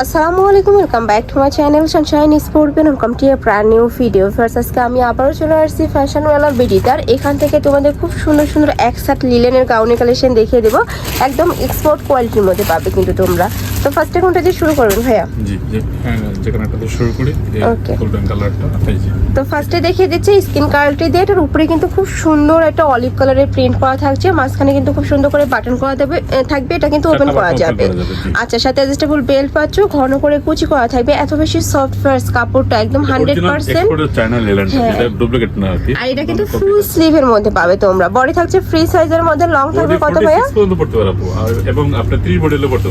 আসসালামু আলাইকুম welcome back to my channel Sunshine স্পোর্টবেন welcome to brand new video first আজকে আমি আবারও চলে আসছি ফ্যাশন ফ্যাশনওয়ালা বিডিটার এখান থেকে তোমাদের খুব সুন্দর সুন্দর একসাথ লিলেনের গাউনের কালেকশন দেখিয়ে দেবো। একদম এক্সপোর্ট কোয়ালিটির মধ্যে পাবে কিন্তু তোমরা। তো ফার্স্টে কোনটা দিয়ে শুরু করবেন ভাইয়া। জি যে হ্যাঁ, যেখানে একটা দিয়ে শুরু করি Okay. গোল্ডেন কালারটা এই যে। তো ফার্স্টে দেখিয়ে দিচ্ছি স্কিন কালারটি দিয়ে এটার উপরে কিন্তু খুব সুন্দর একটা অলিভ কালারের প্রিন্ট করা থাকছে। মাঝখানে কিন্তু খুব সুন্দর করে বাটন করা দেবে থাকবে এটা কিন্তু ওপেন করা যাবে। জি। আচ্ছা সাথে অ্যাডজাস্টেবল বেল্ট পাচ্ছ ঘন করে কুচি করা থাকবে এত বেশি সফট ফার্স কাপড়টা একদম হান্ড্রেড Original পার্সেন্ট exported হ্যাঁ। এটা ডুপ্লিকেট না আর আর এটা কিন্তু ফুল স্লিভের মধ্যে পাবে তোমরা। বডি থাকছে ফ্রি সাইজের মধ্যে লং থাকবে কত ভাইয়া? পর্যন্ত পড়তে পারে এবং আপনি 3 মডেলে পড়তে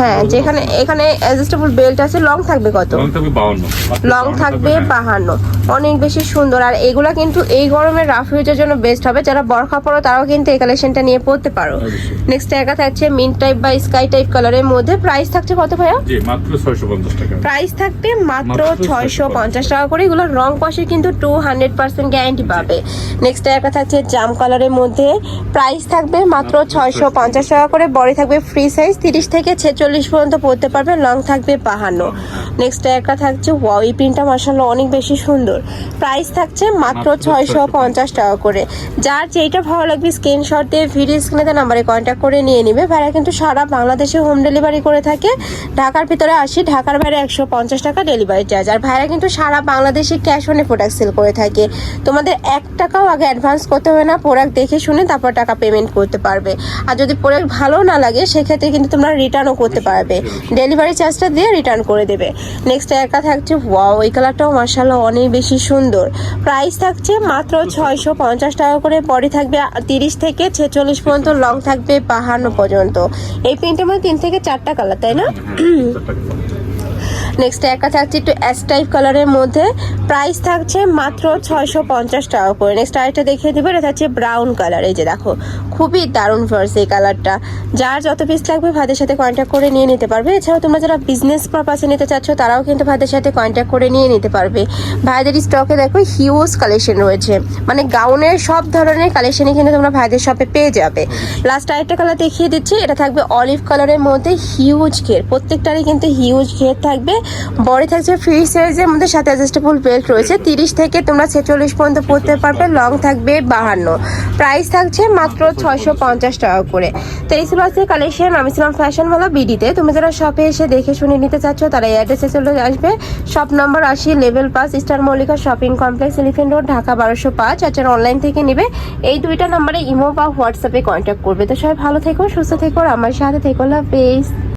হ্যাঁ যেখানে এখানে এখানে অ্যাডজাস্টেবল বেল্ট আছে লং থাকবে কত? লং থাকবে 52 লং থাকবে হ্যাঁ। বাহান্ন। অনেক বেশি সুন্দর। আর এগুলা কিন্তু এই গরমে রাফ ইউজের জন্য বেস্ট হবে। যারা বরখা পরো তারাও কিন্তু এই কালেকশনটা নিয়ে পড়তে পারো। নেক্সট একা থাকছে মিন্ট টাইপ বা স্কাই টাইপ কালারের মধ্যে। প্রাইস থাকছে কত ভাইয়া? জি মাত্র 650 টাকা। প্রাইস থাকবে মাত্র মাত্র ছয়শো পঞ্চাশ টাকা করে। এগুলো রং কষে কিন্তু টু হান্ড্রেড পার্সেন্ট গ্যারান্টি পাবে। নেক্সট একটা থাকছে জাম কালারের মধ্যে। প্রাইস থাকবে মাত্র ছয়শো পঞ্চাশ। টাকা করে। বডি থাকবে ফ্রি সাইজ তিরিশ থেকে ছেচল্লিশ পর্যন্ত পড়তে পারবে লং থাকবে বাহান্ন। নেক্সট একটা থাকছে ওয়াও এই প্রিন্টটা মার্শাল্লাহ অনেক বেশি সুন্দর। প্রাইস থাকছে মাত্র ছয়শো পঞ্চাশ টাকা করে। যার যেইটা ভালো লাগবে স্ক্রিনশট দিয়ে ভিডিও স্ক্রিনে নাম্বারে কন্ট্যাক্ট করে নিয়ে নিবে। ভাড়া কিন্তু সারা বাংলাদেশে হোম ডেলিভারি করে থাকে। ঢাকার ভিতরে আসি ঢাকার বাইরে একশো পঞ্চাশ টাকা ডেলিভারি চার্জ আর ভাইরা কিন্তু সারা বাংলাদেশে ক্যাশ অনে প্রোডাক্ট সেল করে থাকে। তোমাদের এক টাকাও আগে অ্যাডভান্স করতে হবে না। প্রোডাক্ট দেখে শুনে তারপর টাকা পেমেন্ট করতে পারবে। আর যদি প্রোডাক্ট ভালো না লাগে সেক্ষেত্রে কিন্তু তোমরা রিটার্নও করতে পারবে। ডেলিভারি চার্জটা দিয়ে রিটার্ন করে দেবে। নেক্সট একা থাকছে ওয়াও এই কালারটাও মার্শাল্লাহ অনেক বেশি সুন্দর। প্রাইস থাকছে মাত্র ছয়শো পঞ্চাশ টাকা করে পরে থাকবে তিরিশ থেকে ছেচল্লিশ পর্যন্ত লং থাকবে বাহান্ন পর্যন্ত। এই প্রিন্টের মধ্যে তিন থেকে চারটা কালার তাই না? নেক্সট একটা থাকছে, একটু অ্যাস টাইপ কালারের মধ্যে। প্রাইস থাকছে মাত্র ছয়শো পঞ্চাশ টাকা করে। নেক্সট আরেকটা দেখিয়ে দেবে, এটা থাকছে ব্রাউন কালার এই যে দেখো, খুবই দারুণ ফার্স এই কালারটা যার যত পিস লাগবে ভাদের সাথে কন্ট্যাক্ট করে নিয়ে নিতে পারবে। এছাড়াও তোমরা যারা বিজনেস পারপাসে নিতে চাচ্ছ, তারাও কিন্তু ভাদের সাথে কন্ট্যাক্ট করে নিয়ে নিতে পারবে। ভাইদের স্টকে দেখো হিউজ কালেকশন রয়েছে। মানে গাউনের সব ধরনের কালেকশনই কিন্তু তোমরা ভাইদের শপে পেয়ে যাবে। লাস্ট আরেকটা কালার দেখিয়ে দিচ্ছি, এটা থাকবে অলিভ কালারের মধ্যে হিউজ ঘের। প্রত্যেকটারই কিন্তু হিউজ ঘের থাকবে। বডি থাকছে ফ্রি সাইজের মধ্যে সাথে অ্যাডজাস্টেবল বেল্ট রয়েছে। তিরিশ থেকে তোমরা ছেচল্লিশ পর্যন্ত পড়তে পারবে লং থাকবে বাহান্ন। প্রাইস থাকছে মাত্র ছয়শো পঞ্চাশ টাকা করে। তো এই ছিল কালেকশন আমি ছিলাম ফ্যাশন ফ্যাশনওয়ালা বিডিতে। তুমি যারা শপে এসে দেখে শুনে নিতে চাচ্ছ, তারা এই অ্যাড্রেসে চলে আসবে। শপ নম্বর আশি লেভেল পাঁচ star Mallika shopping complex Elephant Road Dhaka বারোশো পাঁচ। আর অনলাইন থেকে নেবে। এই দুইটা নম্বরে ইমো বা হোয়াটসঅ্যাপে কন্ট্যাক্ট করবে। তো সবাই ভালো থেকো, সুস্থ থেকো আমার সাথে থেকো। লাভ পেজ